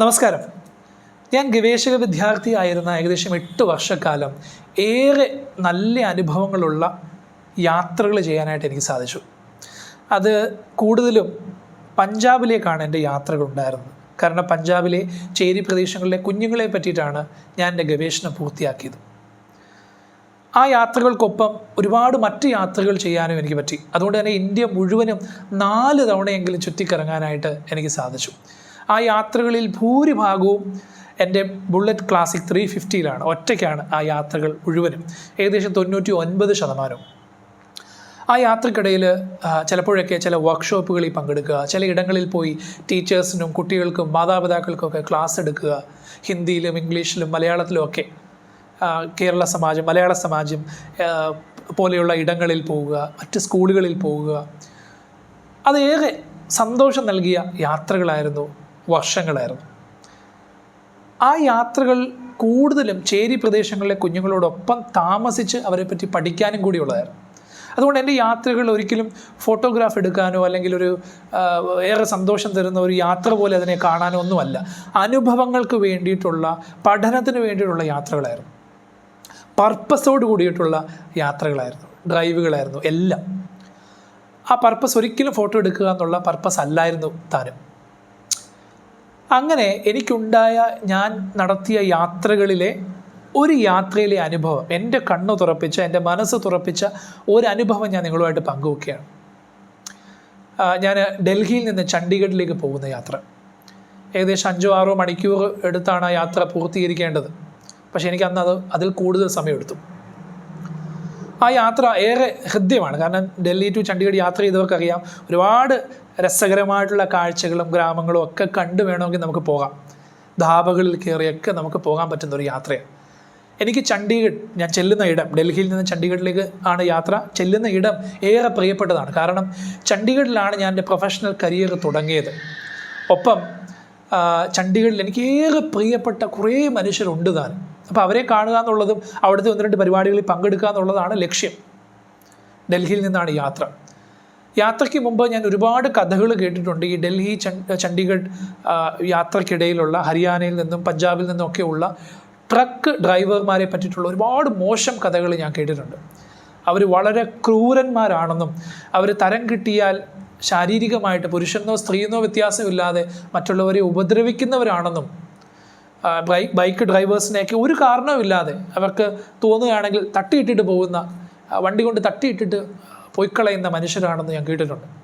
നമസ്കാരം. ഞാൻ ഗവേഷക വിദ്യാർത്ഥിയായിരുന്ന ഏകദേശം എട്ട് വർഷക്കാലം ഏറെ നല്ല അനുഭവങ്ങളുള്ള യാത്രകൾ ചെയ്യാനായിട്ട് എനിക്ക് സാധിച്ചു. അത് കൂടുതലും പഞ്ചാബിലേക്കാണ് എന്റെ യാത്രകളുണ്ടായിരുന്നത് കാരണം പഞ്ചാബിലെ ചേരി പ്രദേശങ്ങളിലെ കുഞ്ഞുങ്ങളെ പറ്റിയിട്ടാണ് ഞാൻ എന്റെ ഗവേഷണം പൂർത്തിയാക്കിയത്. ആ യാത്രകൾക്കൊപ്പം ഒരുപാട് മറ്റ് യാത്രകൾ ചെയ്യാനും എനിക്ക് പറ്റി. അതുകൊണ്ട് തന്നെ ഇന്ത്യ മുഴുവനും നാല് തവണയെങ്കിലും ചുറ്റിക്കറങ്ങാനായിട്ട് എനിക്ക് സാധിച്ചു. ആ യാത്രകളിൽ ഭൂരിഭാഗവും എന്റെ ബുള്ളറ്റ് ക്ലാസിക് ത്രീ ഫിഫ്റ്റിയിലാണ് ഒറ്റയ്ക്കാണ് ആ യാത്രകൾ മുഴുവനും. ഏകദേശം തൊണ്ണൂറ്റി ഒൻപത് ശതമാനവും ആ യാത്രക്കിടയിൽ ചിലപ്പോഴൊക്കെ ചില വർക്ക്ഷോപ്പുകളിൽ പങ്കെടുക്കുക ചില ഇടങ്ങളിൽ പോയി ടീച്ചേഴ്സിനും കുട്ടികൾക്കും മാതാപിതാക്കൾക്കും ഒക്കെ ക്ലാസ് എടുക്കുക ഹിന്ദിയിലും ഇംഗ്ലീഷിലും മലയാളത്തിലും ഒക്കെ. കേരള സമാജം മലയാള സമാജം പോലെയുള്ള ഇടങ്ങളിൽ പോവുക മറ്റ് സ്കൂളുകളിൽ പോവുക. അതേറെ സന്തോഷം നൽകിയ യാത്രകളായിരുന്നു വർഷങ്ങളായിരുന്നു. ആ യാത്രകൾ കൂടുതലും ചേരി പ്രദേശങ്ങളിലെ കുഞ്ഞുങ്ങളോടൊപ്പം താമസിച്ച് അവരെപ്പറ്റി പറ്റി പഠിക്കാനും കൂടിയുള്ളതായിരുന്നു അതുകൊണ്ട് എന്റെ യാത്രകൾ ഒരിക്കലും ഫോട്ടോഗ്രാഫ് എടുക്കാനോ അല്ലെങ്കിൽ ഒരു ഏറെ സന്തോഷം തരുന്ന ഒരു യാത്ര പോലെ അതിനെ കാണാനോ ഒന്നുമല്ല. അനുഭവങ്ങൾക്ക് വേണ്ടിയിട്ടുള്ള പഠനത്തിന് വേണ്ടിയിട്ടുള്ള യാത്രകളായിരുന്നു. പർപ്പസോട് കൂടിയിട്ടുള്ള യാത്രകളായിരുന്നു. ഡ്രൈവുകളായിരുന്നു എല്ലാം. ആ പർപ്പസ് ഒരിക്കലും ഫോട്ടോ എടുക്കുക എന്നുള്ള പർപ്പസ് അല്ലായിരുന്നു താനും. അങ്ങനെ എനിക്കുണ്ടായ ഞാൻ നടത്തിയ യാത്രകളിലെ ഒരു യാത്രയിലെ അനുഭവം എന്റെ കണ്ണു തുറപ്പിച്ച എന്റെ മനസ്സ് തുറപ്പിച്ച ഒരു അനുഭവം ഞാൻ നിങ്ങളുമായിട്ട് പങ്കുവെക്കുകയാണ്. ഞാൻ ഡൽഹിയിൽ നിന്ന് ചണ്ഡീഗഡിലേക്ക് പോകുന്ന യാത്ര. ഏകദേശം അഞ്ചോ ആറോ മണിക്കൂർ എടുത്താണ് ആ യാത്ര പൂർത്തീകരിക്കേണ്ടത്. പക്ഷേ എനിക്ക് അന്ന് അത് അതിൽ കൂടുതൽ സമയമെടുത്തു. ആ യാത്ര ഏറെ ഹൃദ്യമാണ്. കാരണം ഡൽഹി ടു ചണ്ഡീഗഡ് യാത്ര ചെയ്തവർക്കറിയാം ഒരുപാട് രസകരമായിട്ടുള്ള കാഴ്ചകളും ഗ്രാമങ്ങളും ഒക്കെ കണ്ടു വേണമെങ്കിൽ നമുക്ക് പോകാം. ധാബകളിൽ കയറിയൊക്കെ നമുക്ക് പോകാൻ പറ്റുന്ന ഒരു യാത്രയാണ്. എനിക്ക് ചണ്ഡീഗഡ് ഞാൻ ചെല്ലുന്ന ഇടം ഡൽഹിയിൽ നിന്ന് ചണ്ഡീഗഡിലേക്ക് ആണ് യാത്ര. ചെല്ലുന്ന ഇടം ഏറെ പ്രിയപ്പെട്ടതാണ്. കാരണം ചണ്ഡീഗഡിലാണ് ഞാൻ എന്റെ പ്രൊഫഷണൽ കരിയർ തുടങ്ങിയത്. ഒപ്പം ചണ്ഡീഗഡിൽ എനിക്ക് ഏറെ പ്രിയപ്പെട്ട കുറേ മനുഷ്യരുണ്ട് താനും. അപ്പോൾ അവരെ കാണുക എന്നുള്ളതും അവിടുത്തെ ഒന്ന് രണ്ട് പരിപാടികളിൽ പങ്കെടുക്കുക എന്നുള്ളതാണ് ലക്ഷ്യം. ഡൽഹിയിൽ നിന്നാണ് യാത്ര. യാത്രയ്ക്ക് മുമ്പ് ഞാൻ ഒരുപാട് കഥകൾ കേട്ടിട്ടുണ്ട്. ഈ ഡൽഹി ചണ്ഡ് ചണ്ഡീഗഡ് യാത്രക്കിടയിലുള്ള ഹരിയാനയിൽ നിന്നും പഞ്ചാബിൽ നിന്നും ഉള്ള ട്രക്ക് ഡ്രൈവർമാരെ പറ്റിയിട്ടുള്ള ഒരുപാട് മോശം കഥകൾ ഞാൻ കേട്ടിട്ടുണ്ട്. അവർ വളരെ ക്രൂരന്മാരാണെന്നും അവർ തരം കിട്ടിയാൽ ശാരീരികമായിട്ട് പുരുഷനോ സ്ത്രീയെന്നോ വ്യത്യാസമില്ലാതെ മറ്റുള്ളവരെ ഉപദ്രവിക്കുന്നവരാണെന്നും ബൈക്ക് ഡ്രൈവേഴ്സിനെയൊക്കെ ഒരു കാരണവുമില്ലാതെ അവർക്ക് തോന്നുകയാണെങ്കിൽ തട്ടിയിട്ടിട്ട് പോകുന്ന വണ്ടി കൊണ്ട് തട്ടിയിട്ടിട്ട് പൊയ്ക്കളയുന്ന മനുഷ്യരാണെന്ന് ഞാൻ കേട്ടിട്ടുണ്ട്.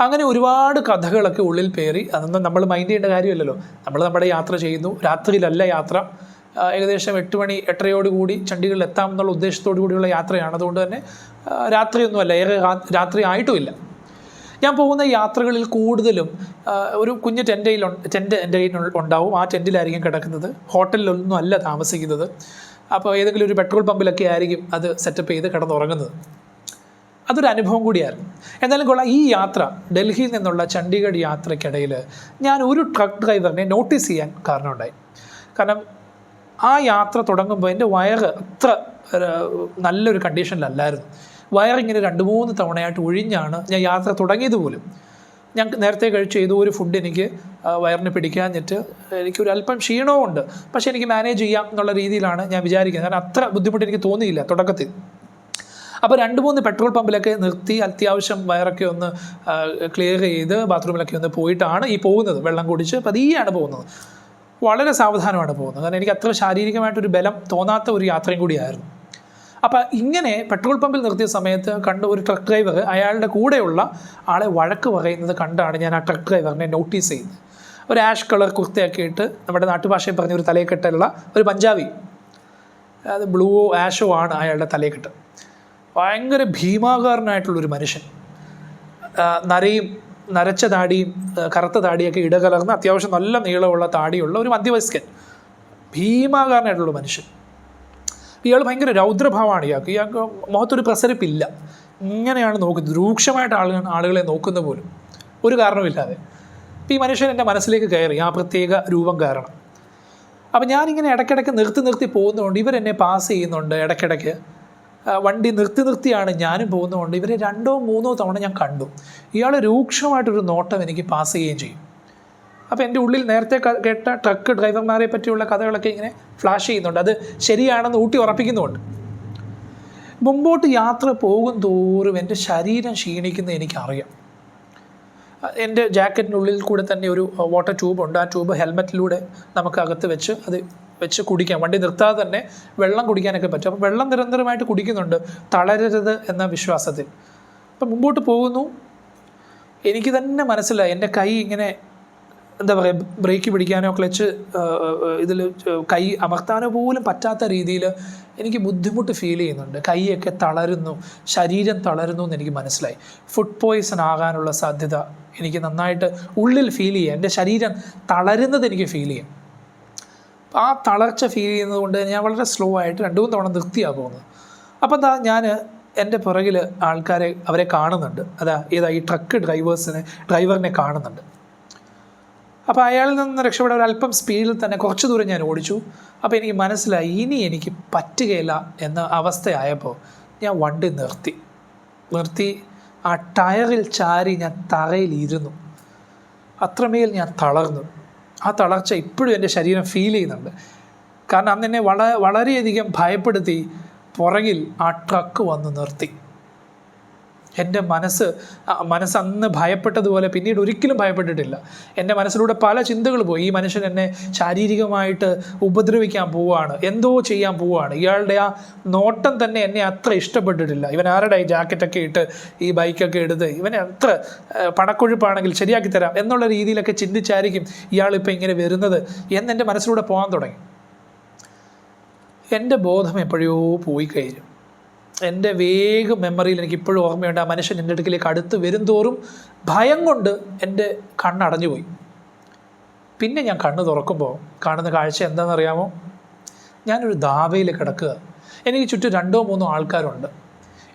അങ്ങനെ ഒരുപാട് കഥകളൊക്കെ ഉള്ളിൽ പേറി. അതൊന്നും നമ്മൾ മൈൻഡ് ചെയ്യേണ്ട കാര്യമല്ലല്ലോ. നമ്മൾ നമ്മുടെ യാത്ര ചെയ്യുന്നു. രാത്രിയിലല്ല യാത്ര. ഏകദേശം എട്ട് മണി എട്ടരയോടുകൂടി ചണ്ഡീഗഡിൽ എത്താം എന്നുള്ള ഉദ്ദേശത്തോടു കൂടിയുള്ള യാത്രയാണ്. അതുകൊണ്ട് തന്നെ രാത്രിയൊന്നുമല്ല. ഏറെ രാത്രി ആയിട്ടുമില്ല. ഞാൻ പോകുന്ന യാത്രകളിൽ കൂടുതലും ഒരു കുഞ്ഞ് ടെന്റയിൽ ടെന്റ് എന്റെ കയ്യിൽ ഉണ്ടാവും. ആ ടെന്റിലായിരിക്കും കിടക്കുന്നത്. ഹോട്ടലിലൊന്നും അല്ല താമസിക്കുന്നത്. അപ്പോൾ ഏതെങ്കിലും ഒരു പെട്രോൾ പമ്പിലൊക്കെ ആയിരിക്കും അത് സെറ്റപ്പ് ചെയ്ത് കിടന്നുറങ്ങുന്നത്. അതൊരു അനുഭവം കൂടിയായിരുന്നു. എന്നാലും കൊള്ളാം ഈ യാത്ര ഡൽഹിയിൽ നിന്നുള്ള ചണ്ഡീഗഡ് യാത്രയ്ക്കിടയിൽ ഞാൻ ഒരു ട്രക്ക് ഡ്രൈവറിനെ നോട്ടീസ് ചെയ്യാൻ കാരണമുണ്ടായി. കാരണം ആ യാത്ര തുടങ്ങുമ്പോൾ എന്റെ വയറ് അത്ര നല്ലൊരു കണ്ടീഷനിലല്ലായിരുന്നു വയറിങ്ങനെ രണ്ട് മൂന്ന് തവണയായിട്ട് ഒഴിഞ്ഞാണ് ഞാൻ യാത്ര തുടങ്ങിയത് പോലും. ഞാൻ നേരത്തെ കഴിച്ച ഏതോ ഒരു ഫുഡ് എനിക്ക് വയറിന് പിടിക്കാഞ്ഞിട്ട് എനിക്കൊരു അല്പം ക്ഷീണവുമുണ്ട് പക്ഷേ എനിക്ക് മാനേജ് ചെയ്യാം എന്നുള്ള രീതിയിലാണ് ഞാൻ വിചാരിക്കുന്നത്. കാരണം അത്ര ബുദ്ധിമുട്ട് എനിക്ക് തോന്നിയില്ല തുടക്കത്തിൽ. അപ്പോൾ രണ്ട് മൂന്ന് പെട്രോൾ പമ്പിലൊക്കെ നിർത്തി അത്യാവശ്യം വയറൊക്കെ ഒന്ന് ക്ലിയർ ചെയ്ത് ബാത്റൂമിലൊക്കെ ഒന്ന് പോയിട്ടാണ് ഈ പോകുന്നത്. വെള്ളം കുടിച്ച് പതിയാണ് പോകുന്നത്. വളരെ സാവധാനമാണ് പോകുന്നത്. കാരണം എനിക്ക് അത്ര ശാരീരികമായിട്ടൊരു ബലം തോന്നാത്ത ഒരു യാത്രയും കൂടിയായിരുന്നു. അപ്പോൾ ഇങ്ങനെ പെട്രോൾ പമ്പിൽ നിർത്തിയ സമയത്ത് കണ്ട ഒരു ട്രക്ക് ഡ്രൈവർ അയാളുടെ കൂടെയുള്ള ആളെ വഴക്ക് പറയുന്നത് കണ്ടാണ് ഞാൻ ആ ട്രക്ക് ഡ്രൈവറിനെ നോട്ടീസ് ചെയ്തത് ഒരു ആഷ് കളർ കുർത്തയൊക്കെ ഇട്ട് നമ്മുടെ നാട്ടുഭാഷയിൽ പറഞ്ഞ ഒരു തലയെക്കെട്ടുള്ള ഒരു പഞ്ചാബി. അത് ബ്ലൂവോ ആഷോ ആണ് അയാളുടെ തലയെക്കെട്ട്. ഭയങ്കര ഭീമാകാരനായിട്ടുള്ളൊരു മനുഷ്യൻ. നരയും നരച്ച താടിയും കറുത്ത താടിയൊക്കെ ഇടകലർന്ന് അത്യാവശ്യം നല്ല നീളമുള്ള താടിയുള്ള ഒരു മധ്യവയസ്കൻ. ഭീമാകാരനായിട്ടുള്ള മനുഷ്യൻ. ഇയാൾ ഭയങ്കര രൗദ്രഭാവമാണ് ഇയാൾക്ക്. ഇയാൾക്ക് മുഖത്തൊരു പ്രസരിപ്പില്ല. ഇങ്ങനെയാണ് നോക്കുന്നത്. രൂക്ഷമായിട്ട് ആളുകൾ ആളുകളെ നോക്കുന്ന പോലും ഒരു കാരണമില്ലാതെ അപ്പോൾ ഈ മനുഷ്യൻ എന്റെ മനസ്സിലേക്ക് കയറി. ആ പ്രത്യേക രൂപം കാരണം. അപ്പം ഞാനിങ്ങനെ ഇടയ്ക്കിടയ്ക്ക് നിർത്തി നിർത്തി പോകുന്നതുകൊണ്ട് ഇവരെന്നെ പാസ് ചെയ്യുന്നുണ്ട് ഇടയ്ക്കിടയ്ക്ക്. വണ്ടി നിർത്തി നിർത്തിയാണ് ഞാനും പോകുന്നതുകൊണ്ട് ഇവരെ രണ്ടോ മൂന്നോ തവണ ഞാൻ കണ്ടു. ഇയാൾ രൂക്ഷമായിട്ടൊരു നോട്ടം എനിക്ക് പാസ് ചെയ്യുകയും ചെയ്യും. അപ്പോൾ എന്റെ ഉള്ളിൽ നേരത്തെ കേട്ട ട്രക്ക് ഡ്രൈവർമാരെ പറ്റിയുള്ള കഥകളൊക്കെ ഇങ്ങനെ ഫ്ലാഷ് ചെയ്യുന്നുണ്ട്. അത് ശരിയാണെന്ന് ഊട്ടി ഉറപ്പിക്കുന്നുമുണ്ട്. മുമ്പോട്ട് യാത്ര പോകും തോറും എന്റെ ശരീരം ക്ഷീണിക്കുന്നത് എനിക്കറിയാം. എന്റെ ജാക്കറ്റിനുള്ളിൽ കൂടെ തന്നെ ഒരു വാട്ടർ ട്യൂബ് ഉണ്ട്. ആ ട്യൂബ് ഹെൽമെറ്റിലൂടെ നമുക്ക് അകത്ത് വെച്ച് അത് വെച്ച് കുടിക്കാം. വണ്ടി നിർത്താതെ തന്നെ വെള്ളം കുടിക്കാനൊക്കെ പറ്റും. അപ്പോൾ വെള്ളം നിരന്തരമായിട്ട് കുടിക്കുന്നുണ്ട്. തളരരുത് എന്ന വിശ്വാസത്തിൽ. അപ്പം മുമ്പോട്ട് പോകുന്നു. എനിക്ക് തന്നെ മനസ്സിലായി. എന്റെ കൈ ഇങ്ങനെ എന്താ പറയുക ബ്രേക്ക് പിടിക്കാനോ ക്ലച്ച് ഇതിൽ കൈ അമർത്താനോ പോലും പറ്റാത്ത രീതിയിൽ എനിക്ക് ബുദ്ധിമുട്ട് ഫീൽ ചെയ്യുന്നുണ്ട്. കൈയൊക്കെ തളരുന്നു ശരീരം തളരുന്നു എന്ന് എനിക്ക് മനസ്സിലായി. ഫുഡ് പോയ്സൺ ആകാനുള്ള സാധ്യത എനിക്ക് നന്നായിട്ട് ഉള്ളിൽ ഫീൽ ചെയ്യാം. എന്റെ ശരീരം തളരുന്നത് എനിക്ക് ഫീൽ ചെയ്യും. ആ തളർച്ച ഫീൽ ചെയ്യുന്നത് കൊണ്ട് ഞാൻ വളരെ സ്ലോ ആയിട്ട് രണ്ടു മൂന്ന് തവണ നിർത്തിയാണ് പോകുന്നത്. അപ്പം എന്താ ഞാൻ എന്റെ പുറകിൽ ആൾക്കാരെ അവരെ കാണുന്നുണ്ട്. അതാ ഏതാ ഈ ട്രക്ക് ഡ്രൈവേഴ്സിനെ ഡ്രൈവറിനെ കാണുന്നുണ്ട്. അപ്പോൾ അയാളിൽ നിന്ന് രക്ഷപ്പെടാൻ അല്പം സ്പീഡിൽ തന്നെ കുറച്ച് ദൂരം ഞാൻ ഓടിച്ചു. അപ്പോൾ എനിക്ക് മനസ്സിലായി ഇനി എനിക്ക് പറ്റുകയില്ല എന്ന അവസ്ഥയായപ്പോൾ ഞാൻ വണ്ടി നിർത്തി. നിർത്തി ആ ടയറിൽ ചാരി ഞാൻ തറയിൽ ഇരുന്നു. അത്രമേൽ ഞാൻ തളർന്നു. ആ തളർച്ച ഇപ്പോഴും എന്റെ ശരീരം ഫീൽ ചെയ്യുന്നുണ്ട്. കാരണം അന്ന് എന്നെ വള വളരെയധികം ഭയപ്പെടുത്തി പുറകിൽ ആ ട്രക്ക് വന്ന് നിർത്തി. എന്റെ മനസ്സ് മനസ്സ് അന്ന് ഭയപ്പെട്ടതുപോലെ പിന്നീട് ഒരിക്കലും ഭയപ്പെട്ടിട്ടില്ല. എന്റെ മനസ്സിലൂടെ പല ചിന്തകൾ പോയി. ഈ മനുഷ്യൻ എന്നെ ശാരീരികമായിട്ട് ഉപദ്രവിക്കാൻ പോവുകയാണ്. എന്തോ ചെയ്യാൻ പോവുകയാണ്. ഇയാളുടെ ആ നോട്ടം തന്നെ എന്നെ അത്ര ഇഷ്ടപ്പെട്ടിട്ടില്ല. ഇവൻ ആരുടെ ഈ ജാക്കറ്റൊക്കെ ഇട്ട് ഈ ബൈക്കൊക്കെ എടുത്ത് ഇവനെ അത്ര പണക്കൊഴുപ്പാണെങ്കിൽ ശരിയാക്കി തരാം എന്നുള്ള രീതിയിലൊക്കെ ചിന്തിച്ചായിരിക്കും ഇയാളിപ്പോൾ ഇങ്ങനെ വരുന്നത് എന്ന് എന്റെ മനസ്സിലൂടെ പോകാൻ തുടങ്ങി. എന്റെ ബോധം എപ്പോഴോ പോയി കഴിഞ്ഞു. എന്റെ വേഗം മെമ്മറിയിൽ എനിക്ക് ഇപ്പോഴും ഓർമ്മയുണ്ട് ആ മനുഷ്യൻ എന്റെ അടുക്കിലേക്ക് അടുത്ത് വരും തോറും ഭയം കൊണ്ട് എന്റെ കണ്ണടഞ്ഞു പോയി പിന്നെ ഞാൻ കണ്ണ് തുറക്കുമ്പോൾ കാണുന്ന കാഴ്ച എന്താണെന്നറിയാമോ? ഞാനൊരു ധാബയിൽ കിടക്കുക. എനിക്ക് ചുറ്റും രണ്ടോ മൂന്നോ ആൾക്കാരുണ്ട്.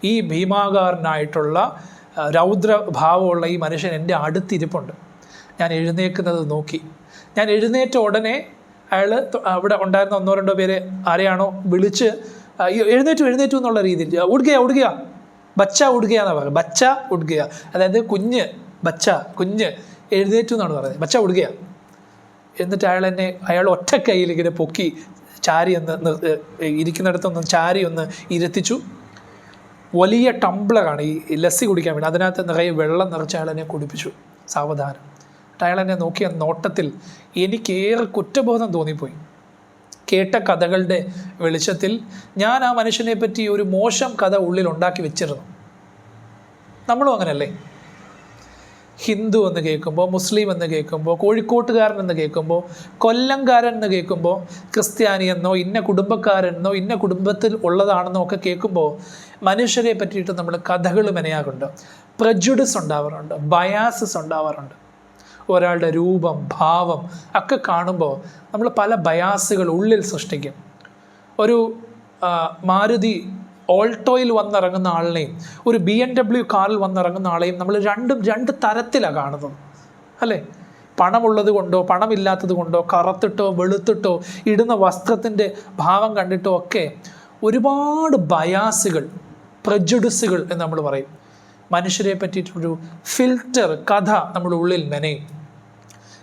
ഈ ഭീമാകാരനായിട്ടുള്ള രൗദ്രഭാവമുള്ള ഈ മനുഷ്യൻ എന്റെ അടുത്തിരിപ്പുണ്ട്. ഞാൻ എഴുന്നേക്കുന്നത് നോക്കി. ഞാൻ എഴുന്നേറ്റ ഉടനെ അയാൾ അവിടെ ഉണ്ടായിരുന്ന ഒന്നോ രണ്ടോ പേരെ ആരെയാണോ വിളിച്ച് എഴുന്നേറ്റു എഴുന്നേറ്റു എന്നുള്ള രീതിയിൽ. ഉടുകയ ഉടുകയ ബച്ച ഉടുകയ എന്നാണ് പറയുന്നത്. ബച്ച ഉടുകയ അതായത് കുഞ്ഞ് ബച്ച കുഞ്ഞ് എഴുന്നേറ്റു എന്നാണ് പറയുന്നത്. ബച്ച ഉടുകയ എന്നിട്ട് അയാൾ എന്നെ അയാൾ ഒറ്റ കയ്യിൽ ഇങ്ങനെ പൊക്കി ചാരി ഒന്ന് ഇരിക്കുന്നിടത്തൊന്ന് ചാരി ഒന്ന് ഇരുത്തിച്ചു. വലിയ ടംബ്ലറാണ് ഈ ലസ്സി കുടിക്കാൻ വേണ്ടി. അതിനകത്ത് നിറയെ വെള്ളം നിറച്ച് അയാൾ എന്നെ കുടിപ്പിച്ചു. സാവധാനം. അയാൾ എന്നെ നോക്കിയ നോട്ടത്തിൽ എനിക്കേറെ കുറ്റബോധം തോന്നിപ്പോയി. കേട്ട കഥകളുടെ വെളിച്ചത്തിൽ ഞാൻ ആ മനുഷ്യനെ പറ്റി ഒരു മോശം കഥ ഉള്ളിൽ ഉണ്ടാക്കി വെച്ചിരുന്നു. നമ്മളും അങ്ങനല്ലേ? ഹിന്ദു എന്ന് കേൾക്കുമ്പോൾ മുസ്ലിം എന്ന് കേൾക്കുമ്പോൾ കോഴിക്കോട്ടുകാരൻ എന്ന് കേൾക്കുമ്പോൾ കൊല്ലംകാരൻ എന്ന് കേൾക്കുമ്പോൾ ക്രിസ്ത്യാനി എന്നോ ഇന്ന കുടുംബക്കാരെന്നോ ഇന്ന കുടുംബത്തിൽ ഉള്ളതാണെന്നോ ഒക്കെ കേൾക്കുമ്പോൾ മനുഷ്യരെ പറ്റിയിട്ട് നമ്മൾ കഥകൾ മെനയാകുണ്ട് പ്രജുഡിസ് ഉണ്ടാവാറുണ്ട് ബയാസസ് ഉണ്ടാവാറുണ്ട്. ഒരാളുടെ രൂപം ഭാവം ഒക്കെ കാണുമ്പോൾ നമ്മൾ പല ബയാസുകൾ ഉള്ളിൽ സൃഷ്ടിക്കും. ഒരു മാരുതി ഓൾട്ടോയിൽ വന്നിറങ്ങുന്ന ആളിനെയും ഒരു ബി എം ഡബ്ല്യു കാറിൽ വന്നിറങ്ങുന്ന ആളെയും നമ്മൾ രണ്ടും രണ്ട് തരത്തിലാണ് കാണുന്നത്. അല്ലേ? പണമുള്ളത് കൊണ്ടോ പണമില്ലാത്തത് കൊണ്ടോ കറുത്തിട്ടോ വെളുത്തിട്ടോ ഇടുന്ന വസ്ത്രത്തിന്റെ ഭാവം കണ്ടിട്ടോ ഒക്കെ ഒരുപാട് ബയാസുകൾ പ്രജുഡിസുകൾ എന്ന് നമ്മൾ പറയും. മനുഷ്യരെ പറ്റിയിട്ടൊരു ഫിൽറ്റർ കഥ നമ്മുടെ ഉള്ളിൽ മെനയും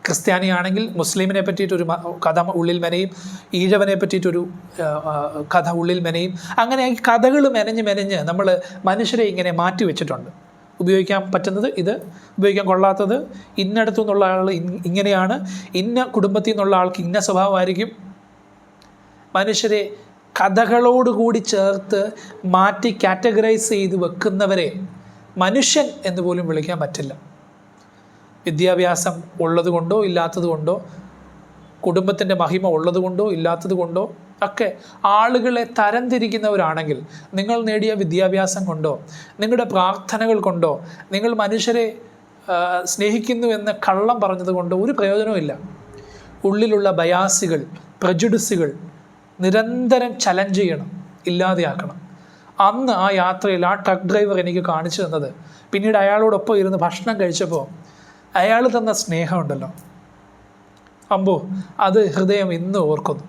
ക്രിസ്ത്യാനിയാണെങ്കിൽ മുസ്ലിമിനെ പറ്റിയിട്ടൊരു കഥ ഉള്ളിൽ മെനയും ഈഴവനെ പറ്റിയിട്ടൊരു കഥ ഉള്ളിൽ മെനയും അങ്ങനെ ഈ കഥകൾ മെനഞ്ഞ് മെനഞ്ഞ് നമ്മൾ മനുഷ്യരെ ഇങ്ങനെ മാറ്റി വെച്ചിട്ടുണ്ട്. ഉപയോഗിക്കാൻ പറ്റുന്നത് ഇത് ഉപയോഗിക്കാൻ കൊള്ളാത്തത് ഇന്നടത്തു നിന്നുള്ള ആൾ ഇങ്ങനെയാണ്. ഇന്ന കുടുംബത്തിൽ നിന്നുള്ള ആൾക്ക് ഇന്ന സ്വഭാവമായിരിക്കും. മനുഷ്യരെ കഥകളോടുകൂടി ചേർത്ത് മാറ്റി കാറ്റഗറൈസ് ചെയ്ത് വെക്കുന്നവരെ മനുഷ്യൻ എന്ന് പോലും വിളിക്കാൻ പറ്റില്ല. വിദ്യാഭ്യാസം ഉള്ളതുകൊണ്ടോ ഇല്ലാത്തതുകൊണ്ടോ ഇല്ലാത്തത് കൊണ്ടോ കുടുംബത്തിന്റെ മഹിമ ഉള്ളതുകൊണ്ടോ ഇല്ലാത്തതുകൊണ്ടോ ഒക്കെ ആളുകളെ തരംതിരിക്കുന്നവരാണെങ്കിൽ നിങ്ങൾ നേടിയ വിദ്യാഭ്യാസം കൊണ്ടോ നിങ്ങളുടെ പ്രാർത്ഥനകൾ കൊണ്ടോ നിങ്ങൾ മനുഷ്യരെ സ്നേഹിക്കുന്നു എന്ന് കള്ളം പറഞ്ഞതുകൊണ്ടോ ഒരു പ്രയോജനവുമില്ല ഉള്ളിലുള്ള ബയാസുകൾ പ്രജുഡിസുകൾ നിരന്തരം ചലഞ്ച് ചെയ്യണം ഇല്ലാതെയാക്കണം. അന്ന് ആ യാത്രയിൽ ആ ട്രക്ക് ഡ്രൈവർ എനിക്ക് കാണിച്ചു തന്നത്. പിന്നീട് അയാളോടൊപ്പം ഇരുന്ന് ഭക്ഷണം കഴിച്ചപ്പോൾ അയാൾ തന്ന സ്നേഹമുണ്ടല്ലോ. അമ്പു അത് ഹൃദയം ഇന്ന് ഓർക്കുന്നു.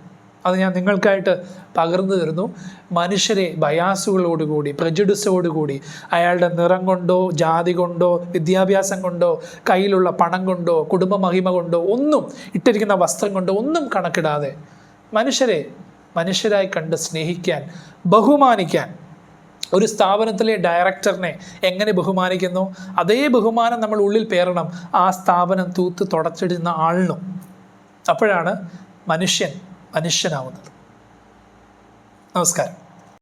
അത് ഞാൻ നിങ്ങൾക്കായിട്ട് പകർന്നു തരുന്നു. മനുഷ്യരെ ബയാസുകളോടുകൂടി പ്രജുഡിസോടുകൂടി അയാളുടെ നിറം കൊണ്ടോ ജാതി കൊണ്ടോ വിദ്യാഭ്യാസം കൊണ്ടോ കയ്യിലുള്ള പണം കൊണ്ടോ കുടുംബ മഹിമ കൊണ്ടോ ഒന്നും ഇട്ടിരിക്കുന്ന വസ്ത്രം കൊണ്ടോ ഒന്നും കണക്കിടാതെ മനുഷ്യരെ മനുഷ്യരായി കണ്ട് സ്നേഹിക്കാൻ ബഹുമാനിക്കാൻ ഒരു സ്ഥാപനത്തിലെ ഡയറക്ടറിനെ എങ്ങനെ ബഹുമാനിക്കുന്നു? അതേ ബഹുമാനം നമ്മൾ ഉള്ളിൽ പേറണം. ആ സ്ഥാപനം തൂത്ത് തുടച്ചിടുന്ന ആളിനും. അപ്പോഴാണ് മനുഷ്യൻ മനുഷ്യനാവുന്നത്. നമസ്കാരം.